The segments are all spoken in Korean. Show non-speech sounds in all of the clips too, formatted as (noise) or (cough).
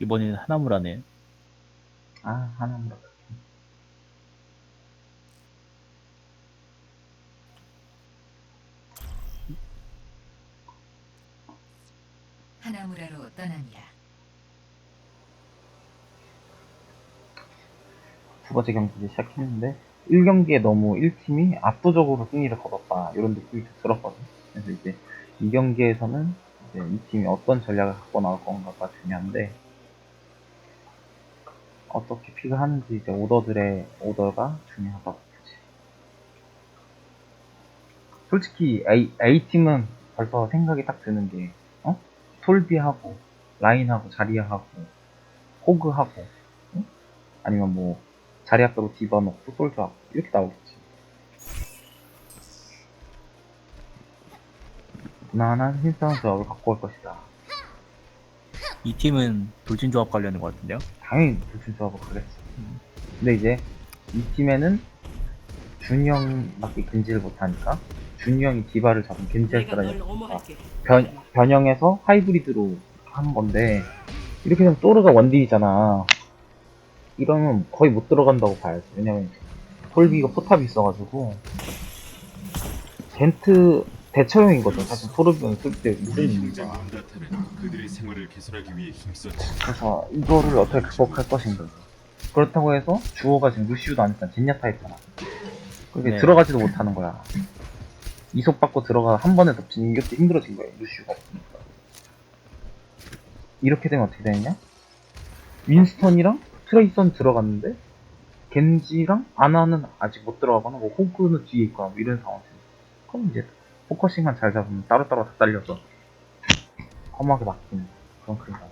이번에는 하나무라네. 아, 하나무라. 하나무라로 떠납니다. 두 번째 경기 이제 시작했는데 1경기에 너무 1팀이 압도적으로 승리를 거뒀다 이런 느낌이 좀 들었거든 그래서 이제 2경기에서는 이제 이 팀이 어떤 전략을 갖고 나올 건가가 중요한데 어떻게 픽을 하는지 이제 오더들의 오더가 중요하다고 보지 솔직히 A, A팀은 벌써 생각이 딱 드는 게 어? 톨비하고 라인하고 자리아하고 호그하고 응? 아니면 뭐 자리아 빼고 디바 넣고 솔저하고 이렇게 나오겠지 무난한 힘싸움 조합을 갖고 올 것이다 이 팀은 돌진 조합 관련인 것 같은데요. 당연히 불친 조합을 가겠지 근데 이제 이 팀에는 준이 형밖에 근지를 못하니까 준이 형이 디바를 잡은 겐지 할 내가 널 사람이 어머할게. 변, 변형해서 하이브리드로 한 건데 이렇게 되면 또르가 원딜이잖아. 이러면 거의 못 들어간다고 봐야지. 왜냐면 톨비가 포탑이 있어가지고 겐트 대처형인 거죠. 사실 토르비는 쓸때 무슨 의미가 전쟁 온다타는 그들의 생활을 개선하기 위해 힘썼지. 그래서 이거를 어떻게 극복할 것인가. 그렇다고 해서 주호가 지금 루시우도 안 했잖아 젠야타 했잖아. 그게 네. 들어가지도 못하는 거야. 이속 받고 들어가 한 번에 덮치는 이것도 힘들어진 거야 루시우가. 없으니까 이렇게 되면 어떻게 되느냐? 윈스턴이랑 트레이선 들어갔는데 겐지랑 아나는 아직 못 들어가거나 뭐 호그는 뒤에 있거나 뭐 이런 상황이 그럼 이제 포커싱만 잘 잡으면 따로따로 다 잘려서 험하게 막히는 그런 그림 나죠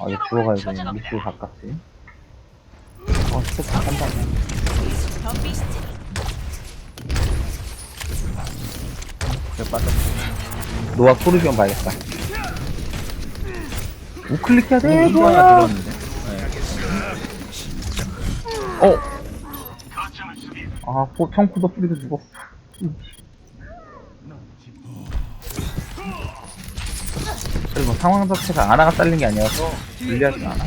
아, 이거 주워가 이제 루시우 가깝지. 어, 스톱 다 한다네. 그래 빠져. 노아 토르비언 봐야겠다. 우클릭해야 돼, 이거 하나 노아! 들었는데. 네. 어! 아, 포, 청쿠도 뿌리도 죽었어. 상황 자체가 아나가 잘린 게 아니어서 불리하진 않아.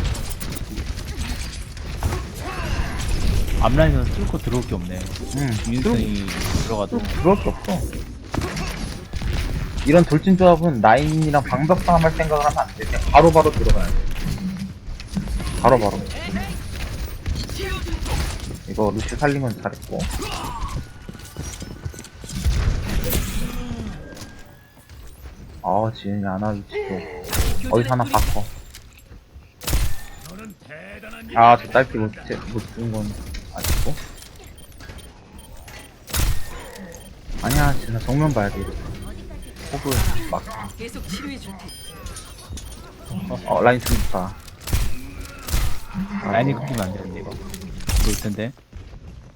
앞라인에서 뚫고 들어올 게 없네. 응, 윈슨이 들어가도 그럴 게 없어. 이런 돌진 조합은 라인이랑 방벽 싸움할 생각을 하면 안 돼. 그냥 바로바로 들어가야 돼. 바로바로. 이거 루시 살리면 잘했고. 아, 지은이 안하 위치도. 어디서 하나 바꿔. 아, 저 딸피 못, 제- 못 죽은 건 아쉽고. 아니야, 진짜 정면 봐야 돼. 호그 막, 계속 치료해 줄 테니. 어, 라인 좀 좋다. 아, 라인이 끊기면 안 되는데 이거. 좋을 텐데.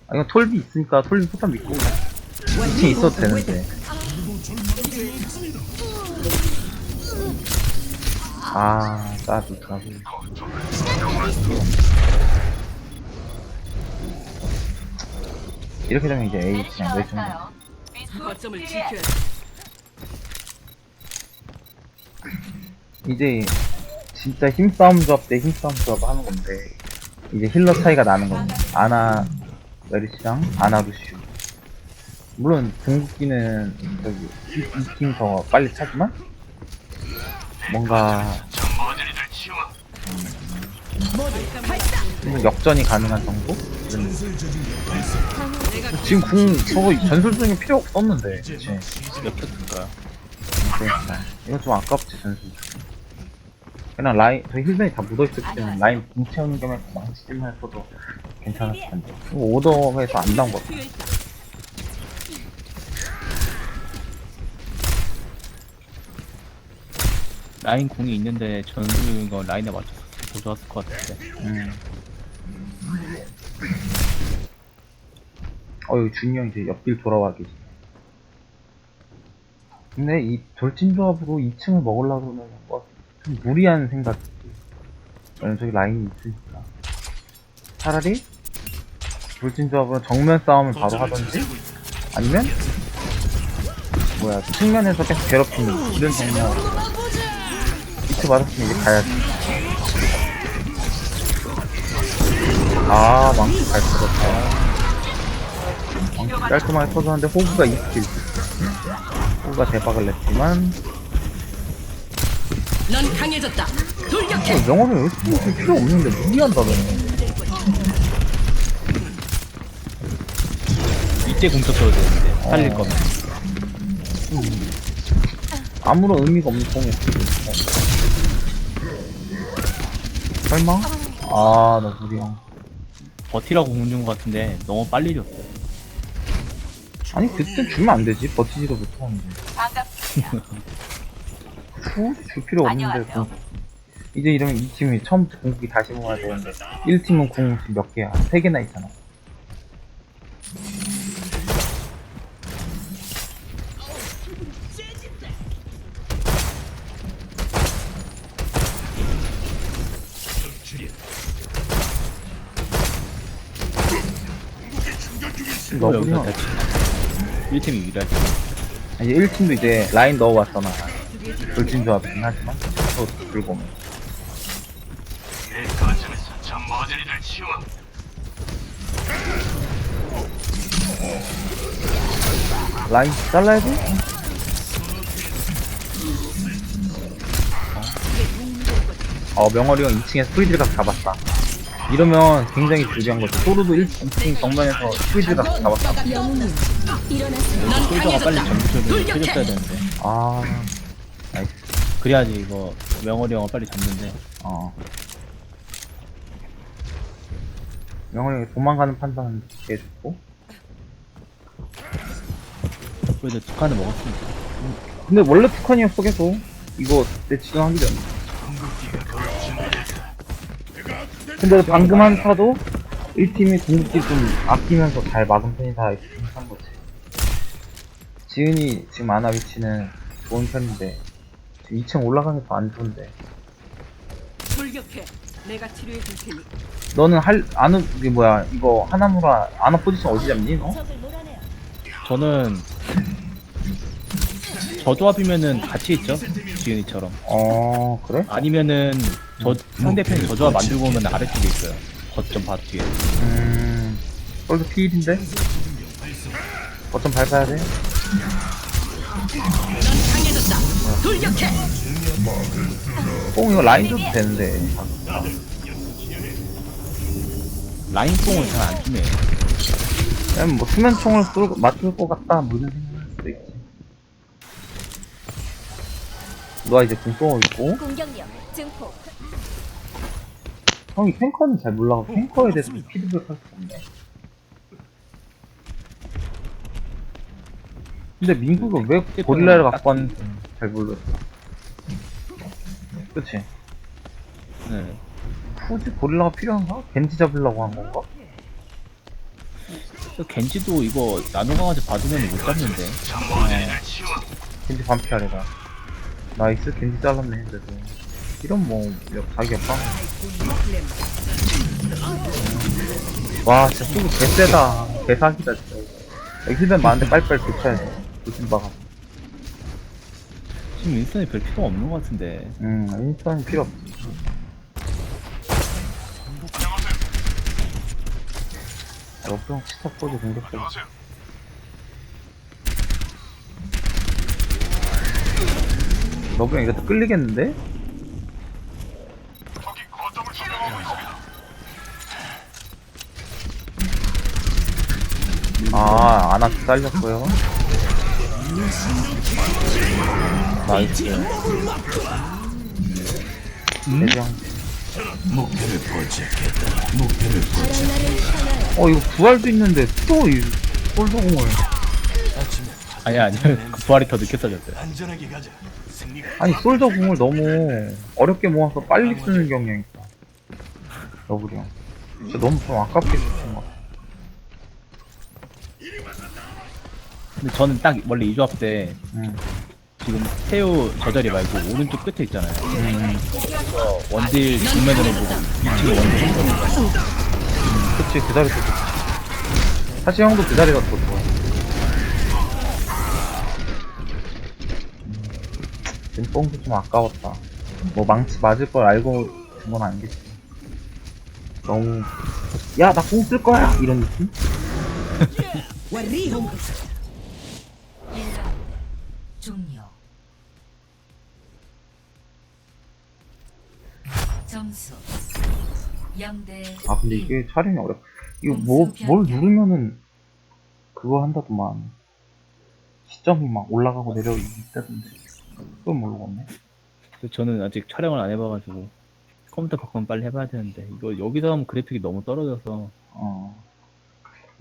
아, 이거 톨비 있으니까 톨비 포탑 믿고 2층 있어도 되는데. 아, 까비, 까비. 이렇게 되면 이제 A 그냥 내주는 거. 거점을 지켜야 돼. 이제 진짜 힘싸움 조합 대 힘싸움 조합 하는 건데 이제 힐러 차이가 나는 겁니다. 아나 메리시랑 아나 루슈. 물론 궁극기는 저기 이팀 더 빨리 차지만 뭔가 음, 역전이 가능한 정도? 이런 지금 궁 저거 전술적인 필요 없었는데 그치? 몇 켰을까요? 그러니까 이거 좀 아깝지 전술 그냥 라인 저 힐벤이 다 묻어있었기 때문에 라인 붕 채우는 겸해 망치질만 했어도 괜찮았을 텐데 이거 오더에서 안 나온 것 같아 필요 있다. 라인 공이 있는데 거 라인에 맞춰서 더 좋았을 것 같은데. 음. 어 여기 준이 형 이제 옆길 돌아와 계시 근데 이 돌진 조합으로 2층을 먹으려고 그러면 뭐좀 무리한 생각이지 왜냐면 저기 라인이 있으니까 차라리 돌진 조합으로 정면 싸움을 바로 하던지 아니면 뭐야 측면에서 계속 괴롭히는 이런 정면 이트 맞았으면 이제 가야지. 아 망치 잘 터졌다. 망치 깔끔하게 터졌는데 호구가 2스킬 호구가 대박을 냈지만. 넌 강해졌다. 돌격해. 어, 영어는 열심히 필요 없는데 무리한다 너는 이때 공격 써도 되는데 살릴 어. 거면. 아무런 의미가 없는 공이 설마? 아 나 무리야. 버티라고 공준 것 같은데 너무 빨리 줬어. 아니 그때 주면 안 되지. 버티지도 못하는데. (laughs) 굳이 줄 필요 없는데 공. 이제 이러면 이 팀이 처음부터 공격이 다시 모아야 되는데. 1팀은 궁몇 개야? 3개나 있잖아 너구리야 대치 1팀이 유리하지 이제 1팀도 이제 라인 넣어왔잖아. 돌진 조합이긴 하지만 또 들고 오면. 라인 잘라야 돼? 어. 명월이 형 2층에 스프리드각 잡았다 이러면 굉장히 불리한 거지 소르도 1, 2층 정면에서 스프리드각 잡았다. 넌 솔저가 빨리. 점수를. 해줬어야 되는데. 아. 나이스 그래야지 이거 명월이 형을 빨리 잡는데. 어. 명월이 형이 도망가는 판단은 개 좋고. 그래도 두 칸을 먹었으니까 근데 원래 투칸이었어 계속. 이거 내 지정하기 전에 근데 방금 한 타도 1팀이 공격기 좀 아끼면서 잘 막은 편이 다 이렇게 생각한 거지 지은이 지금 아나 위치는 좋은 편인데 지금 2층 올라가는 게 더 안 좋은데 돌격해. 내가 치료해 줄 테니. 너는 할 아는 이게 뭐야 이거 하나무라 아나 포지션 어디 잡니 너? 저는 저 조합이면은 같이 있죠 지은이처럼. 어 그래? 아니면은 저 상대편이. 저 조합 만들고 오면 아래쪽에 있어요. 거점 바 뒤에. 음 솔드 피일인데? 어쩜 밟아야 돼? 뽕 이거 라인 줘도 되는데. 라인 뽕을 잘안 주네. 그냥 뭐 수면총을 쏠 맞을 것 같다 뭐 이런 생각할 수도 있지 너가 이제 궁쏘고 있고. 공격력 증폭. 형이 탱커는 잘 몰라서 탱커에 대해서 피드백 할수 없네. 근데 민국은 왜 고릴라를 갖고 왔는지 잘 모르겠어. 그치? 네. 굳이 고릴라가 필요한가? 겐지 잡으려고 한 건가? 저 겐지도 이거 나노 강아지 받으면 못 잡는데. 겐지 반피하래가 나이스 겐지 잘랐네 그래도. 이런 뭐 역- 자기 역방 와 진짜 수구 개쎄다. 개사기다 진짜. 힐맨 많은데 빨리빨리 교체해야 돼. 조심바가 지금 윈스턴이 별 필요가 없는 것 같은데. 음 인스턴이 필요 없지. 러브형 치타 포즈 공격해 러브형 이거 또 끌리겠는데? 아, 아나 잘렸고요. 나이스. 대장. 어, 이거 부활도 있는데 또 이 홀도공을. 아니 아니 (laughs) 그 부활이 더 늦게 써졌어요 아니, 솔더 공을 너무 어렵게 모아서 빨리 쓰는 경향이 있다. 진짜 너무 좀 아깝게 쓰는 것 같아. 근데 저는 딱 원래 이 조합 때 음. 지금 태우 저 자리 말고 오른쪽 끝에 있잖아요 음. 그래서 원딜 정면으로 보고 2층에 원딜 혼자 그치, 그 자리 도 좋지. 사실 형도 그 자리가 더 좋아. 뽕도 좀 아까웠다. 뭐 망치 맞을 걸 알고 준 건 아니겠지. 너무 야, 나 공 쓸 거야! 이런 느낌? 1라운드 종료 점수 0대 아, 근데 이게 촬영이 어렵, 이거 뭐, 뭘 누르면은, 그거 한다더만. 시점이 막 올라가고 내려오고 있다던데. 그건 모르겠네. 그래서 저는 아직 촬영을 안 해봐가지고 컴퓨터 바꾸면 빨리 해봐야 되는데 이거 여기서 하면 그래픽이 너무 떨어져서 어.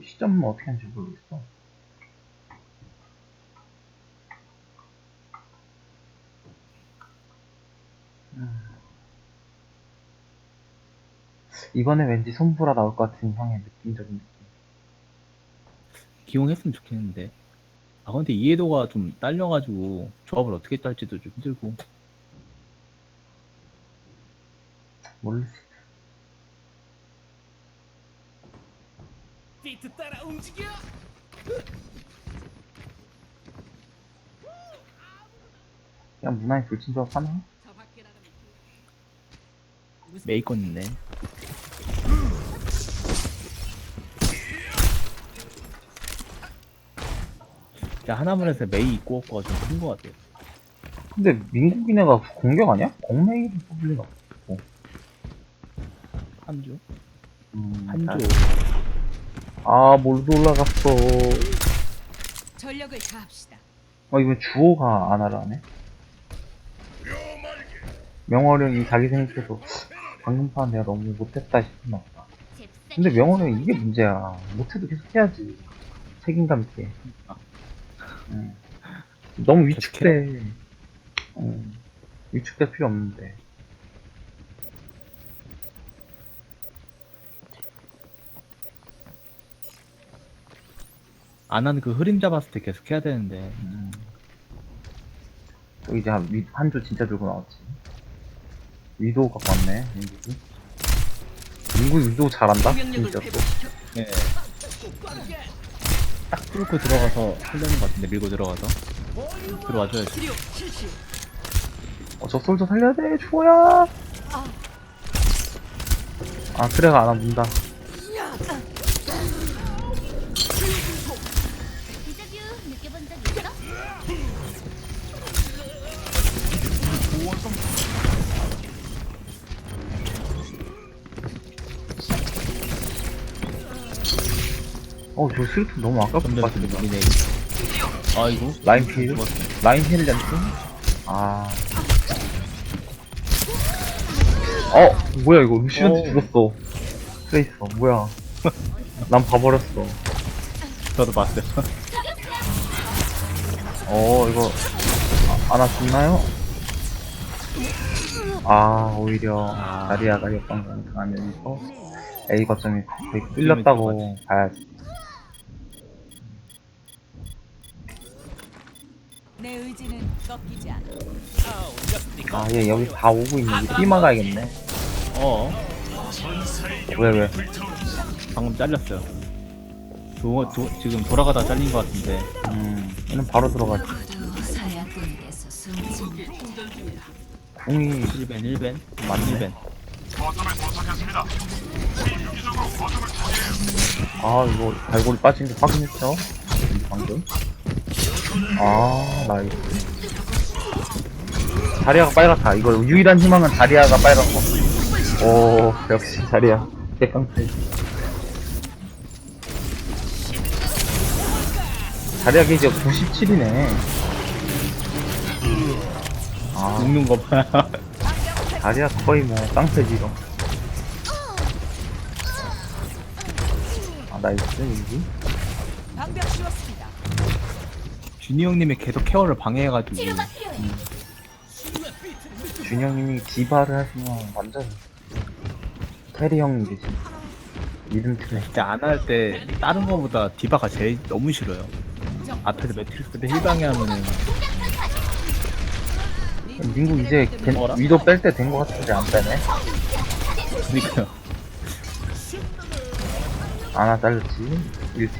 시점은 어떻게 하는지 모르겠어. 음. 이번에 왠지 손보라 나올 것 같은 형의 느낌적인 느낌. 기용했으면 좋겠는데 아 근데 이해도가 좀 딸려가지고 조합을 어떻게 딸지도 좀 힘들고 모르겠어. 그냥 무난히 불친조합 하나? 저 밖에 나가면 메이건 있네 진짜 하나문에서 메이 입고 없고가 좀 큰 것 같아요 근데 민국이네가 공격 아니야? 공메이를 뽑을 리가 없고. 한주 음, 한주 아, 몰도 올라갔어. 전력을 다합시다. 어, 이거 주호가 안 하라네. 명월형이 자기 생각해서 방금 판 내가 너무 못했다 싶나 보다. 근데 명월형 이게 문제야. 못해도 계속 해야지. 책임감 있게. 응. 너무 위축돼. 응. 위축될 필요 없는데. 안 하는 그 흐림 잡았을 때 계속 해야 되는데 음. 또 이제 한, 한조 진짜 들고 나왔지. 위도 갖고 왔네, 민국이. 민국 위도 잘한다? 진짜 또. 네. 딱 뚫고 들어가서 하려는 것 같은데 밀고 들어가서 들어와줘야지. 어, 저 솔저 살려야 돼, 주호야! 아, 트레가 안 와문다. 어, 저 슬트 너무 아깝다. 전면에서 밀리네 아이고 라인 필? 라인 힐 렌트? 아. 어, 뭐야, 이거. 루시한테 어. 죽었어. 트레이서, 뭐야. (laughs) 난 봐버렸어. 저도 봤어요 어, 이거, 아, 하나 죽나요? 아, 오히려, 아. 다리아가 역방송 당하면서, A 거점이 되게 뚫렸다고 봐야지. 내 의지는 꺾이지 않아. 아, 얘 여기 다 오고 있네. 이거 삐막아야겠네. 어 왜, 왜? 방금 잘렸어요 도, 도, 지금 돌아가다 잘린 것 같은데 음, 얘는 바로 들어가지. 숨진 궁이 1벤 1벤 만 1벤 아 이거 발골이 빠진 게 확인했죠? 방금 아 나이스 다리아가 빨갛다. 이거 유일한 희망은 다리아가 빨간 거오 역시 다리아. 개깡패. 다리아 게이지 97이네. 아. 죽는 거봐 다리아 거의 뭐 깡패지 이거 아 나이스 여기? 방벽 씌웠습니다. 준이 형님이 계속 케어를 방해해가지고. 치료가 필요해. 준영님이 디바를 하시면 완전 캐리 형이 되지 믿음 트레. 진짜 안 할 때 다른 거보다 디바가 제일 너무 싫어요. 앞에서 매트리스 때 힐방해 하면은. 민국 이제 겐- 뭐라? 위도 뺄 때된거 같은데 안 빼네? 그니까요. 아나 잘렸지? 1팀?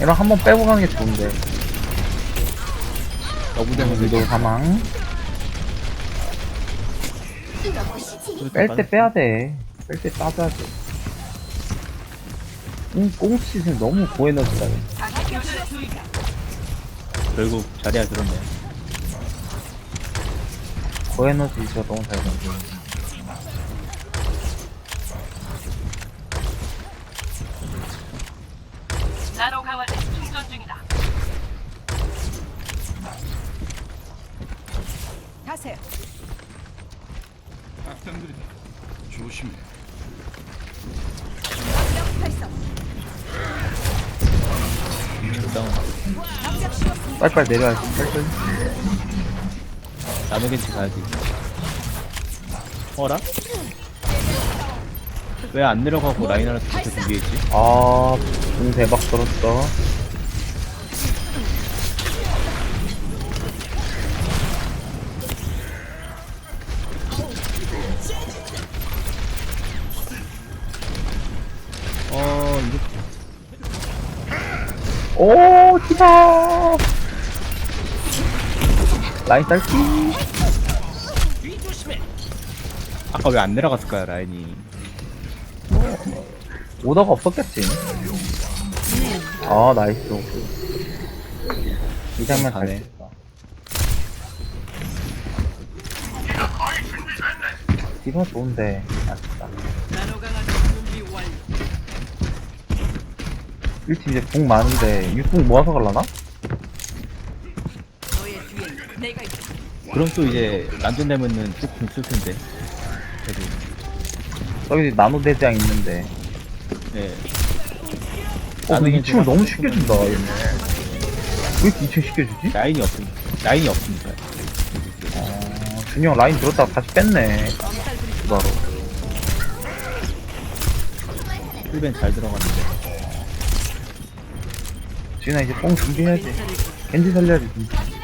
이런 한번 빼고 가는 게 좋은데 너무 위도 사망. 뺄 때 빼야 돼 뺄 때 따줘야 돼 꽁, 꽁치 지금 너무 고에너지다. 결국 자리야 들었네. 고에너지 진짜 너무 잘. 나 빨리빨리 내려야지. 빨리빨리. 나노겐치 가야지. 어라? 왜 안 내려가고 라인하르트 계속 위에 있지? 아, 공 대박 들었어. 어, 라인 딸기. 아까 왜 안 내려갔을까요, 라인이? 오더가 없었겠지. 아, 나이스. 이 장면 잘 가네. 찍었다. 이거 좋은데, 아쉽다. 나노 강화제 준비 완료. 1팀 이제 궁 많은데, 6궁 모아서 갈라나? 너의 뒤에 내가 있다. 그럼 또 이제 난전 되면은 쭉궁 쓸 텐데. 그래도, 저기 나노 대장 있는데. 네. 어, 근데 나노 2층을 너무 쉽게 준다, 얘네. 왜 이렇게 2층 쉽게 주지? 라인이 없습니다. 라인이 없습니다. 어, 준영 라인 들었다가 다시 뺐네. 바로. 힐벤 잘 들어갔는데. 지은아 이제 뽕 준비해야지. 겐지 살려야지. 진짜.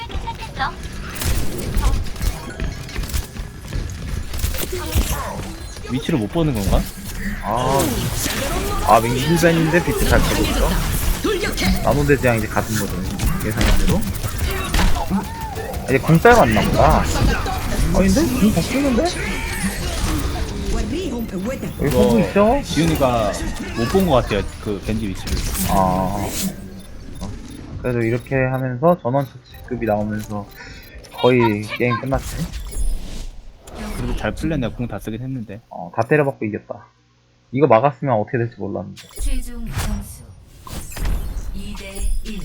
위치를 못 보는 건가? 아, 아, 민기 힐벤인데 비트 잘 빼고 있어. 나노 대장 이제 같은 거죠. 예상한 대로. 이제 궁 빼고 왔나 보다. 아닌데? 궁 바뀌는데? 여기 호구 있어? 지훈이가 못 본 것 같아요. 그 겐지 위치를. 아. 그래도 이렇게 하면서 전원 처치급이 나오면서 거의 게임 끝났지. 그래도 잘 풀렸네. 궁다 쓰긴 했는데. 어, 다 때려박고 이겼다. 이거 막았으면 어떻게 될지 몰랐는데. 최종 점수 2대 1.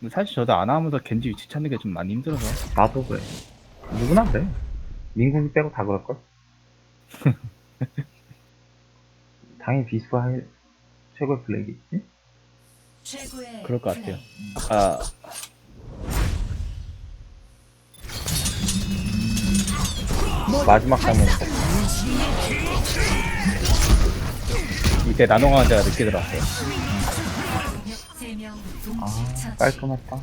근데 사실 저도 안 하면서 겐지 위치 찾는 게 좀 많이 힘들어서. 나도 그래. 누구나 그래. 민국이 빼고 다 그럴걸? (laughs) 당연히 비수가 할 최고의 플레이겠지? 최고의 그럴 것 같아요. 플레이. 아까 마지막 장면. 이때 나노 강화제가 늦게 들어왔어요. 3명 아. 깔끔했다.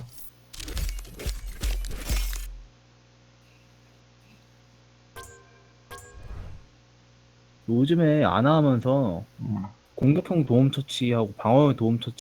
요즘에 안 하면서 음. 공격형 도움 처치하고 방어형 도움 처치